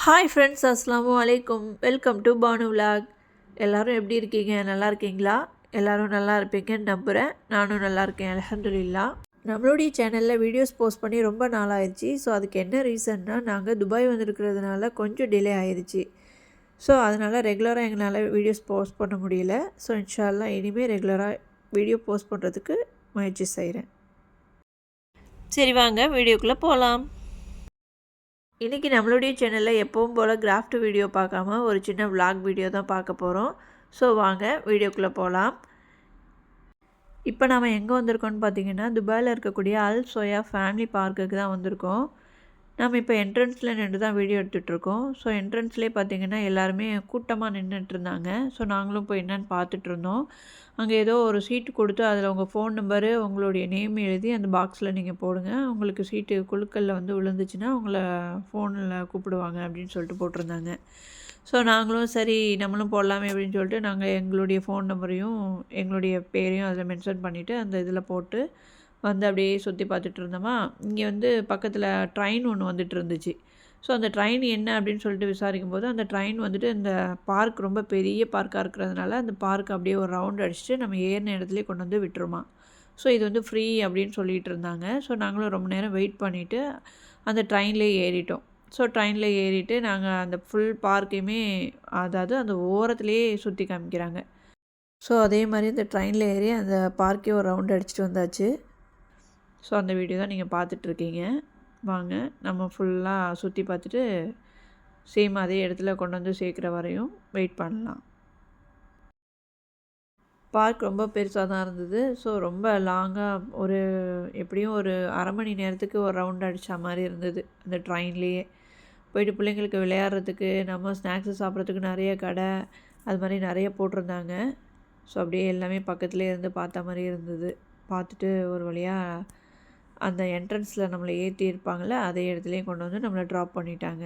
Hi friends அஸ்ஸலாமு வலைக்கும் welcome to Banu vlog எல்லோரும் எப்படி இருக்கீங்க? நல்லா இருக்கீங்களா? எல்லோரும் நல்லா இருப்பீங்கன்னு நம்புகிறேன் நானும் நல்லா இருக்கேன் அலமதுல்லா நம்மளுடைய சேனலில் வீடியோஸ் போஸ்ட் பண்ணி ரொம்ப நாள் ஆயிடுச்சு ஸோ அதுக்கு என்ன ரீசன்னா நாங்கள் துபாய் வந்திருக்கிறதுனால கொஞ்சம் டிலே ஆயிடுச்சு ஸோ அதனால் ரெகுலராக எங்களால் வீடியோஸ் போஸ்ட் பண்ண முடியல. ஸோ இன்ஷால்லாம் இனிமேல் ரெகுலராக வீடியோ போஸ்ட் பண்ணுறதுக்கு முயற்சி செய்கிறேன் சரி வாங்க வீடியோக்குள்ளே போகலாம் இன்றைக்கி நம்மளுடைய சேனலில் எப்பவும் போல் கிராஃப்ட் வீடியோ பார்க்காம ஒரு சின்ன vlog வீடியோ தான் பார்க்க போகிறோம் ஸோ வாங்க வீடியோக்குள்ளே போகலாம் இப்போ நாம் எங்கே வந்திருக்கோம்னு பார்த்தீங்கன்னா துபாயில் இருக்கக்கூடிய அல் சோயா ஃபேமிலி பார்க்குக்கு தான் வந்திருக்கோம். நம்ம இப்போ என்ட்ரன்ஸில் நின்று தான் வீடியோ எடுத்துகிட்ருக்கோம் ஸோ என்ட்ரன்ஸ்லேயே பார்த்தீங்கன்னா எல்லாருமே கூட்டமாக நின்றுட்டு இருந்தாங்க ஸோ நாங்களும் போய் என்னென்னு பார்த்துட்ருந்தோம் அங்கே ஏதோ ஒரு சீட்டு கொடுத்து அதில் உங்கள் ஃபோன் நம்பரு உங்களுடைய நேம் எழுதி அந்த பாக்ஸில் நீங்கள் போடுங்க. உங்களுக்கு சீட்டு குழுக்களில் வந்து விழுந்துச்சுன்னா உங்களை ஃபோனில் கூப்பிடுவாங்க அப்படின்னு சொல்லிட்டு போட்டிருந்தாங்க. ஸோ நாங்களும் சரி நம்மளும் போடலாமே அப்படின்னு சொல்லிட்டு நாங்கள் எங்களுடைய ஃபோன் நம்பரையும் எங்களுடைய பேரையும் அதில் மென்ஷன் பண்ணிவிட்டு அந்த இதில் போட்டு வந்து அப்படியே சுற்றி பார்த்துட்டு இருந்தோமா இங்கே வந்து பக்கத்தில் ட்ரெயின் ஒன்று வந்துட்டு இருந்துச்சு. ஸோ அந்த ட்ரெயின் என்ன அப்படின்னு சொல்லிட்டு விசாரிக்கும் போது அந்த ட்ரெயின் வந்துட்டு இந்த பார்க் ரொம்ப பெரிய பார்க்காக இருக்கிறதுனால அந்த பார்க் அப்படியே ஒரு ரவுண்ட் அடிச்சுட்டு நம்ம ஏறின இடத்துலேயே கொண்டு வந்து விட்டுருமா. ஸோ இது வந்து ஃப்ரீ அப்படின்னு சொல்லிகிட்டு இருந்தாங்க. ஸோ நாங்களும் ரொம்ப நேரம் வெயிட் பண்ணிவிட்டு அந்த ட்ரெயின்லேயே ஏறிட்டோம். ஸோ ட்ரெயினில் ஏறிட்டு நாங்கள் அந்த ஃபுல் பார்க்கையுமே அதாவது அந்த ஓரத்துலேயே சுற்றி காமிக்கிறாங்க. ஸோ அதே மாதிரி இந்த ட்ரெயினில் ஏறி அந்த பார்க்கே ஒரு ரவுண்ட் அடிச்சுட்டு வந்தாச்சு. ஸோ அந்த வீடியோ தான் நீங்கள் பார்த்துட்ருக்கீங்க. வாங்க நம்ம ஃபுல்லாக சுற்றி பார்த்துட்டு சேம் அதே இடத்துல கொண்டு வந்து சேர்க்குற வரையும் வெயிட் பண்ணலாம். பார்க் ரொம்ப பெருசாக தான் இருந்தது. ஸோ ரொம்ப லாங்காக ஒரு எப்படியும் ஒரு அரை மணி நேரத்துக்கு ஒரு ரவுண்ட் அடித்த மாதிரி இருந்தது அந்த ட்ரெயின்லேயே. போயிட்டு பிள்ளைங்களுக்கு விளையாடுறதுக்கு நம்ம ஸ்நாக்ஸு சாப்பிட்றதுக்கு நிறைய கடை அது மாதிரி நிறைய போட்டிருந்தாங்க. ஸோ அப்படியே எல்லாமே பக்கத்துலேயே இருந்து பார்த்த மாதிரி இருந்தது. பார்த்துட்டு ஒரு வழியாக அந்த என்ட்ரன்ஸில் நம்மளை ஏற்றி இருப்பாங்கள்ல அதே இடத்துலையும் கொண்டு வந்து நம்மளை ட்ராப் பண்ணிட்டாங்க.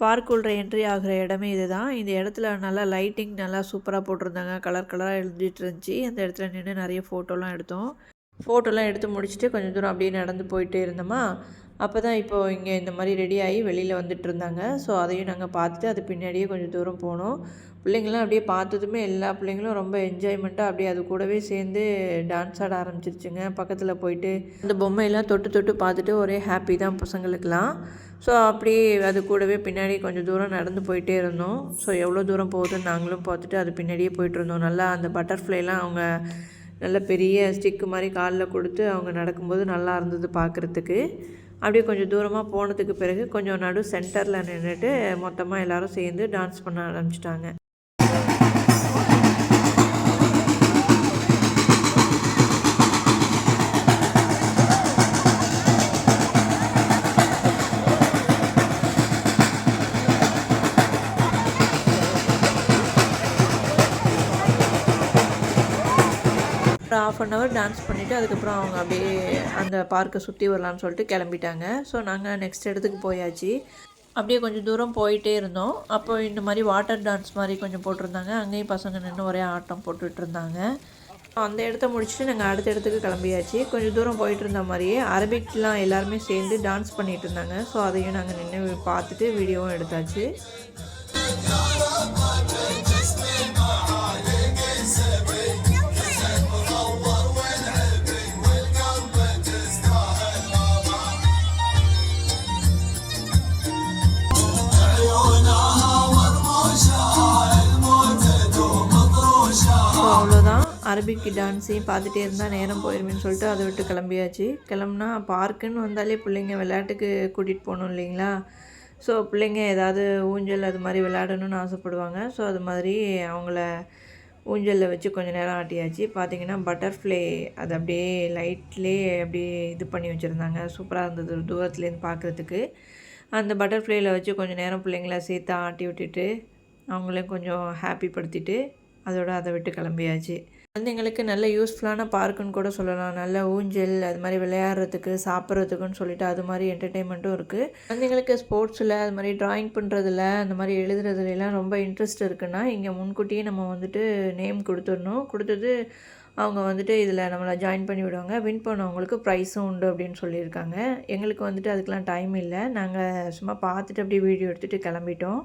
பார்க் உள்ள என்ட்ரி ஆகிற இடமே இது தான் இந்த இடத்துல நல்லா லைட்டிங் நல்லா சூப்பராக போட்டிருந்தாங்க. கலர் கலராக எழுதிட்டு இருந்துச்சு. அந்த இடத்துல நின்று நிறைய ஃபோட்டோலாம் எடுத்தோம். ஃபோட்டோலாம் எடுத்து முடிச்சுட்டு கொஞ்சம் தூரம் அப்படியே நடந்து போயிட்டே இருந்தோமா? அப்போ தான் இப்போது இங்கே இந்த மாதிரி ரெடி ஆகி வெளியில் வந்துட்டு இருந்தாங்க. ஸோ அதையும் நாங்கள் பார்த்துட்டு அது பின்னாடியே கொஞ்சம் தூரம் போனோம். பிள்ளைங்களாம் அப்படியே பார்த்ததுமே எல்லா பிள்ளைங்களும் ரொம்ப என்ஜாய்மெண்ட்டாக அப்படியே அது கூடவே சேர்ந்து டான்ஸ் ஆட ஆரம்பிச்சிருச்சுங்க. பக்கத்தில் போயிட்டு அந்த பொம்மையெல்லாம் தொட்டு தொட்டு பார்த்துட்டு ஒரே ஹாப்பி தான் பசங்களுக்கெல்லாம். ஸோ அப்படியே அது கூடவே பின்னாடி கொஞ்சம் தூரம் நடந்து போயிட்டே இருந்தோம். ஸோ எவ்வளோ தூரம் போகுதுன்னு நாங்களும் பார்த்துட்டு அது பின்னாடியே போயிட்டு இருந்தோம். நல்லா அந்த பட்டர்ஃப்ளைலாம் அவங்க நல்ல பெரிய ஸ்டிக்கு மாதிரி காலில் கொடுத்து அவங்க நடக்கும்போது நல்லா இருந்தது பார்க்குறதுக்கு. அப்படியே கொஞ்சம் தூரமாக போனதுக்கு பிறகு கொஞ்சம் நடு சென்டரில் நின்றுட்டு மொத்தமாக எல்லோரும் சேர்ந்து டான்ஸ் பண்ண ஆரம்பிச்சிட்டாங்க. ஆஃப் அன் ஹவர் டான்ஸ் பண்ணிவிட்டு அதுக்கப்புறம் அவங்க அப்படியே அந்த பார்க்கை சுற்றி வரலான்னு சொல்லிட்டு கிளம்பிட்டாங்க. ஸோ நாங்கள் நெக்ஸ்ட் இடத்துக்கு போயாச்சு. அப்படியே கொஞ்சம் தூரம் போயிட்டே இருந்தோம். அப்போ இந்த மாதிரி வாட்டர் டான்ஸ் மாதிரி கொஞ்சம் போட்டிருந்தாங்க. அங்கேயும் பசங்க நின்று ஒரே ஆட்டம் போட்டுட்ருந்தாங்க அந்த இடத்த முடிச்சுட்டு நாங்கள் அடுத்த இடத்துக்கு கிளம்பியாச்சு. கொஞ்சம் தூரம் போயிட்டு இருந்த மாதிரியே அரபிக்லாம் எல்லாருமே சேர்ந்து டான்ஸ் பண்ணிகிட்டு இருந்தாங்க. ஸோ அதையும் நாங்கள் நின்று பார்த்துட்டு வீடியோவும் எடுத்தாச்சு. அரபிக் டான்ஸையும் பார்த்துட்டே இருந்தால் நேரம் போயிருமேன்னு சொல்லிட்டு அதை விட்டு கிளம்பியாச்சு. கிளம்புனா பார்க்குன்னு வந்தாலே பிள்ளைங்க விளையாட்டுக்கு கூட்டிகிட்டு போகணும் இல்லைங்களா? ஸோ பிள்ளைங்க ஏதாவது ஊஞ்சல் அது மாதிரி விளையாடணும்னு ஆசைப்படுவாங்க. ஸோ அது மாதிரி அவங்கள ஊஞ்சலில் வச்சு கொஞ்சம் நேரம் ஆட்டியாச்சு. பார்த்தீங்கன்னா பட்டர்ஃப்ளை அது அப்படியே லைட்லேயே அப்படியே இது பண்ணி வச்சுருந்தாங்க. சூப்பராக இருந்தது தூரத்துலேருந்து பார்க்குறதுக்கு. அந்த பட்டர்ஃப்ளையில் வச்சு கொஞ்சம் நேரம் பிள்ளைங்கள சேர்த்து ஆட்டி விட்டுட்டு அவங்களையும் கொஞ்சம் ஹாப்பி படுத்திட்டு அதோட அதை விட்டு கிளம்பியாச்சு. குழந்தைங்களுக்கு நல்ல யூஸ்ஃபுல்லான பார்க்குன்னு கூட சொல்லலாம். நல்ல ஊஞ்சல் அது மாதிரி விளையாடுறதுக்கு சாப்பிட்றதுக்குன்னு சொல்லிட்டு அது மாதிரி என்டர்டெயின்மெண்ட்டும் இருக்குது குழந்தைங்களுக்கு ஸ்போர்ட்ஸில் அது மாதிரி ட்ராயிங் பண்ணுறதுல அந்த மாதிரி எழுதுறதுலாம் ரொம்ப இன்ட்ரெஸ்ட் இருக்குன்னா இங்கே முன்கூட்டியே நம்ம வந்துட்டு நேம் கொடுத்துடணும். கொடுத்தது அவங்க வந்துட்டு இதில் நம்மளை ஜாயின் பண்ணி விடுவாங்க. வின் பண்ணவங்களுக்கு ப்ரைஸும் உண்டு அப்படின்னு சொல்லியிருக்காங்க. எங்களுக்கு வந்துட்டு அதுக்கெலாம் டைம் இல்லை. நாங்கள் சும்மா பார்த்துட்டு அப்படியே வீடியோ எடுத்துகிட்டு கிளம்பிட்டோம்.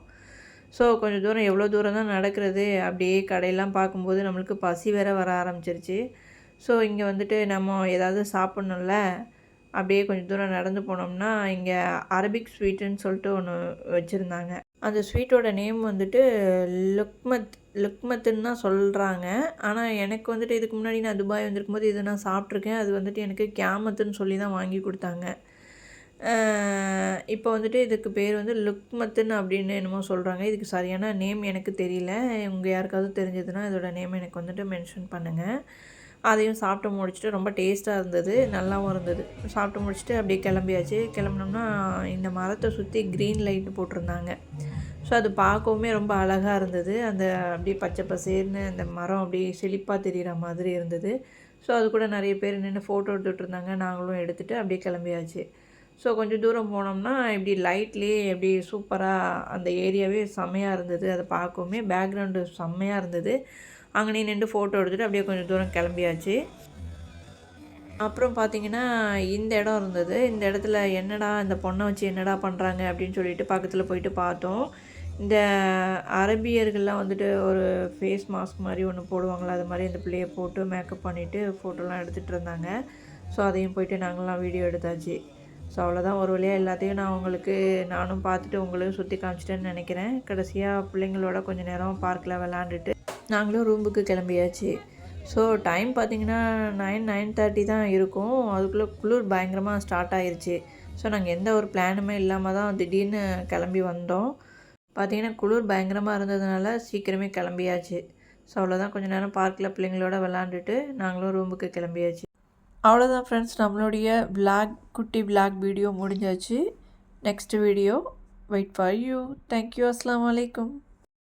ஸோ கொஞ்சம் தூரம் எவ்வளோ தூரம் தான் நடக்கிறது அப்படியே கடையெல்லாம் பார்க்கும்போது நம்மளுக்கு பசி வேற வர ஆரம்பிச்சிருச்சு. ஸோ இங்கே வந்துட்டு நம்ம ஏதாவது சாப்பிட்ணும்ல அப்படியே கொஞ்சம் தூரம் நடந்து போனோம்னா இங்கே அரபிக் ஸ்வீட்டுன்னு சொல்லிட்டு ஒன்று வச்சுருந்தாங்க. அந்த ஸ்வீட்டோட நேம் வந்துட்டு லுக்மத் லுக்மத்துன்னு தான் சொல்கிறாங்க ஆனால் எனக்கு வந்துட்டு இதுக்கு முன்னாடி நான் துபாய் வந்திருக்கும் போது இதை நான் சாப்பிட்ருக்கேன் அது வந்துட்டு எனக்கு கேமத்துன்னு சொல்லி தான் வாங்கி கொடுத்தாங்க. இப்போ வந்துட்டு இதுக்கு பேர் வந்து லுக்மத்துன்னு அப்படின்னு என்னமோ சொல்கிறாங்க இதுக்கு சரியான நேம் எனக்கு தெரியல. உங்கள் யாருக்காவது தெரிஞ்சதுன்னா இதோட நேம் எனக்கு வந்துட்டு மென்ஷன் பண்ணுங்கள் அதையும் சாப்பிட்டு முடிச்சுட்டு ரொம்ப டேஸ்ட்டாக இருந்தது நல்லாவும் இருந்தது. சாப்பிட்டு முடிச்சுட்டு அப்படியே கிளம்பியாச்சு. கிளம்புனோம்னா இந்த மரத்தை சுற்றி க்ரீன் லைட்டு போட்டிருந்தாங்க. ஸோ அது பார்க்கவுமே ரொம்ப அழகாக இருந்தது. அந்த அப்படியே பச்சை பசேர்னு அந்த மரம் அப்படியே செழிப்பாக தெரிகிற மாதிரி இருந்தது. ஸோ அது கூட நிறைய பேர் நின்று ஃபோட்டோ எடுத்துகிட்டு இருந்தாங்க. நாங்களும் எடுத்துகிட்டு அப்படியே கிளம்பியாச்சு. ஸோ கொஞ்சம் தூரம் போனோம்னா இப்படி லைட்லேயே எப்படி சூப்பராக அந்த ஏரியாவே செம்மையாக இருந்தது. அதை பார்க்கவுமே பேக்ரவுண்டு செம்மையாக இருந்தது. அங்கே நின்று ஃபோட்டோ எடுத்துகிட்டு அப்படியே கொஞ்சம் தூரம் கிளம்பியாச்சு. அப்புறம் பார்த்திங்கன்னா இந்த இடம் இருந்தது. இந்த இடத்துல என்னடா இந்த பொண்ணை வச்சு என்னடா பண்ணுறாங்க அப்படின்னு சொல்லிட்டு பக்கத்தில் போயிட்டு பார்த்தோம். இந்த அரபியர்கள்லாம் வந்துட்டு ஒரு ஃபேஸ் மாஸ்க் மாதிரி ஒன்று போடுவாங்களா அது மாதிரி இந்த பிள்ளையை போட்டு மேக்கப் பண்ணிவிட்டு ஃபோட்டோலாம் எடுத்துகிட்டு இருந்தாங்க. ஸோ அதையும் போயிட்டு நாங்களாம் வீடியோ எடுத்தாச்சு. ஸோ அவ்வளோதான் ஒரு வழியாக எல்லாத்தையும் நான் உங்களுக்கு நானும் பார்த்துட்டு உங்களையும் சுற்றி காமிச்சிட்டேன்னு நினைக்கிறேன். கடைசியாக பிள்ளைங்களோட கொஞ்சம் நேரம் பார்க்கில் விளாண்டுட்டு நாங்களும் ரூமுக்கு கிளம்பியாச்சு. ஸோ டைம் பார்த்திங்கன்னா நைன் நைன் தேர்ட்டி தான் இருக்கும். அதுக்குள்ளே குளிர் பயங்கரமாக ஸ்டார்ட் ஆயிடுச்சு ஸோ நாங்கள் எந்த ஒரு பிளானுமே இல்லாமல் தான் திடீர்னு கிளம்பி வந்தோம். பார்த்திங்கன்னா குளிர் பயங்கரமாக இருந்ததுனால சீக்கிரமே கிளம்பியாச்சு. ஸோ அவ்வளோதான் கொஞ்சம் நேரம் பார்க்கில் பிள்ளைங்களோட விளாண்டுட்டு நாங்களும் ரூமுக்கு கிளம்பியாச்சு. அவ்வளோதான் ஃப்ரெண்ட்ஸ் நம்மளுடைய பிளாக் குட்டி பிளாக் வீடியோ முடிஞ்சாச்சு. Next video wait for you thank you அஸ்லாம் வலைக்கம்